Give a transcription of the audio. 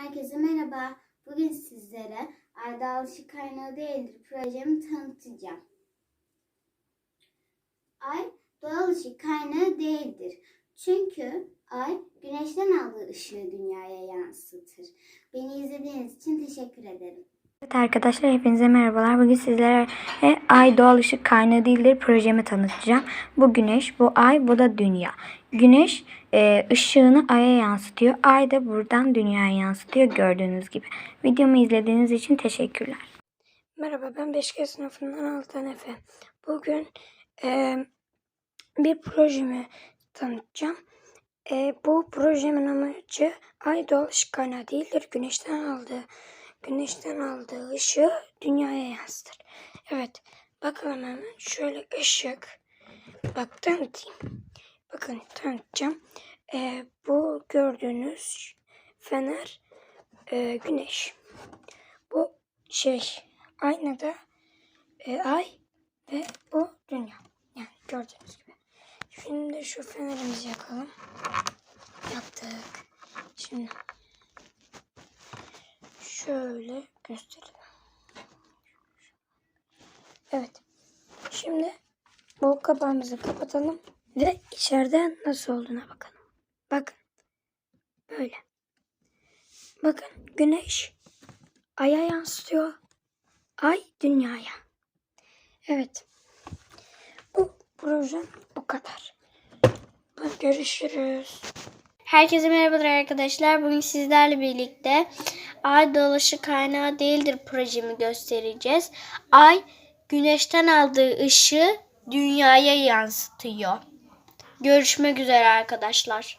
Herkese merhaba. Bugün sizlere Ayda Alışık Kaynağı Değildir projemi tanıtacağım. Ay doğal ışık kaynağı değildir. Çünkü ay güneşten aldığı ışığı dünyaya yansıtır. Beni izlediğiniz için teşekkür ederim. Evet arkadaşlar hepinize merhabalar. Bugün sizlere ay doğal ışık kaynağı değildir projemi tanıtacağım. Bu güneş, bu ay, bu da dünya. Güneş e, ışığını aya yansıtıyor. Ay da buradan dünyaya yansıtıyor gördüğünüz gibi. Videomu izlediğiniz için teşekkürler. Merhaba ben 5. sınıfından Altan Efe. Bugün e, bir projemi tanıtacağım. E, bu projemin amacı ay doğal ışık kaynağı değildir. Güneşten aldığı güneşten aldığı ışığı dünyaya yansıtır. Evet bakalım hemen şöyle ışık. Bak tanıtayım. Bakın tanıtacağım. E, bu gördüğünüz fener e, güneş. Bu şey aynada e, ay ve bu dünya. Yani gördüğünüz gibi. Şimdi şu fenerimizi yakalım. Yaptık. Şimdi şöyle gösterelim. Evet. Şimdi bu kapağımızı kapatalım ve içeriden nasıl olduğuna bakalım. Bakın. Böyle. Bakın güneş aya yansıtıyor. Ay dünyaya. Evet. Bu projem bu kadar. Görüşürüz. Herkese merhabalar arkadaşlar. Bugün sizlerle birlikte Ay dolaşı kaynağı değildir projemi göstereceğiz. Ay güneşten aldığı ışığı dünyaya yansıtıyor. Görüşmek üzere arkadaşlar.